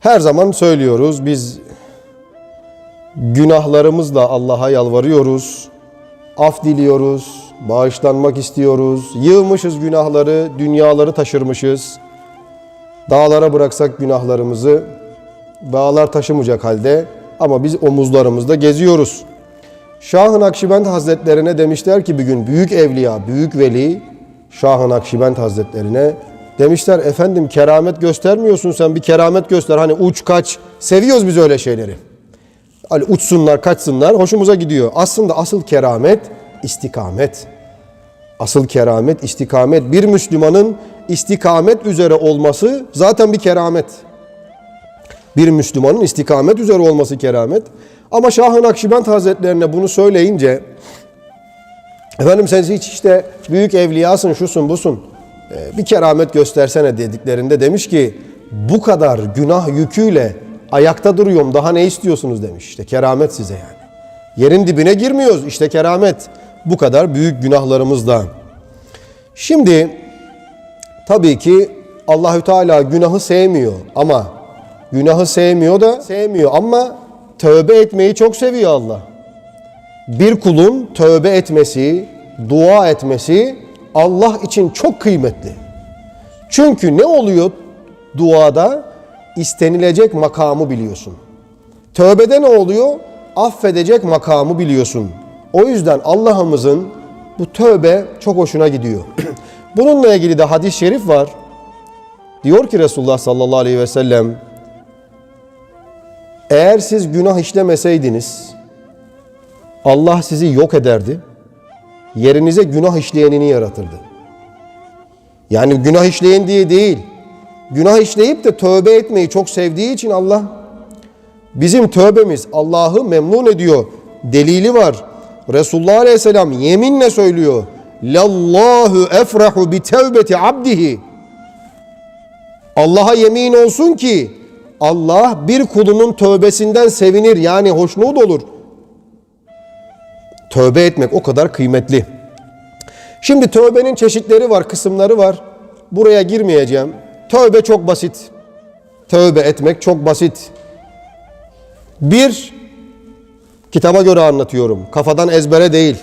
Her zaman söylüyoruz biz günahlarımızla Allah'a yalvarıyoruz. Af diliyoruz, bağışlanmak istiyoruz. Yığmışız günahları, dünyaları taşırmışız. Dağlara bıraksak günahlarımızı dağlar taşımayacak halde ama biz omuzlarımızda geziyoruz. Şah-ı Hazretlerine demişler ki bir gün büyük evliya, büyük veli Şah-ı Hazretlerine demişler efendim keramet göstermiyorsun sen bir keramet göster. Hani uç kaç seviyoruz biz öyle şeyleri. Hani uçsunlar kaçsınlar hoşumuza gidiyor. Aslında asıl keramet istikamet. Asıl keramet istikamet. Bir Müslümanın istikamet üzere olması zaten bir keramet. Bir Müslümanın istikamet üzere olması keramet. Ama Şah-ı Hazretlerine bunu söyleyince efendim sen hiç işte büyük evliyasın şusun busun bir keramet göstersene dediklerinde demiş ki bu kadar günah yüküyle ayakta duruyorum daha ne istiyorsunuz demiş. İşte keramet size yani. Yerin dibine girmiyoruz işte keramet. Bu kadar büyük günahlarımızda. Şimdi tabii ki Allahü Teala günahı sevmiyor ama günahı sevmiyor da sevmiyor ama tövbe etmeyi çok seviyor Allah. Bir kulun tövbe etmesi, dua etmesi Allah için çok kıymetli. Çünkü ne oluyor duada? İstenilecek makamı biliyorsun. Tövbede ne oluyor? Affedecek makamı biliyorsun. O yüzden Allah'ımızın bu tövbe çok hoşuna gidiyor. Bununla ilgili de hadis-i şerif var. Diyor ki Resulullah sallallahu aleyhi ve sellem eğer siz günah işlemeseydiniz Allah sizi yok ederdi. Yerinize günah işleyenini yaratırdı. Yani günah işleyen diye değil. Günah işleyip de tövbe etmeyi çok sevdiği için Allah bizim tövbemiz Allah'ı memnun ediyor. Delili var. Resulullah Aleyhisselam yeminle söylüyor. Lallahu efrahu bi tevbeti abdihi. Allah'a yemin olsun ki Allah bir kulunun tövbesinden sevinir yani hoşnut olur. Tövbe etmek o kadar kıymetli. Şimdi tövbenin çeşitleri var, kısımları var. Buraya girmeyeceğim. Tövbe çok basit. Tövbe etmek çok basit. Bir, kitaba göre anlatıyorum. Kafadan ezbere değil.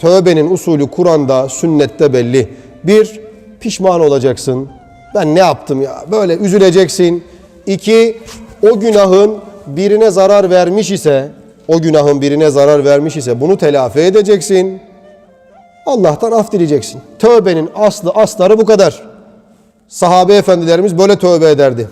Tövbenin usulü Kur'an'da, sünnette belli. Bir, pişman olacaksın. Ben ne yaptım ya? Böyle üzüleceksin. İki, o günahın birine zarar vermiş ise, o günahın birine zarar vermiş ise bunu telafi edeceksin. Allah'tan af dileyeceksin. Tövbenin aslı asları bu kadar. Sahabe efendilerimiz böyle tövbe ederdi.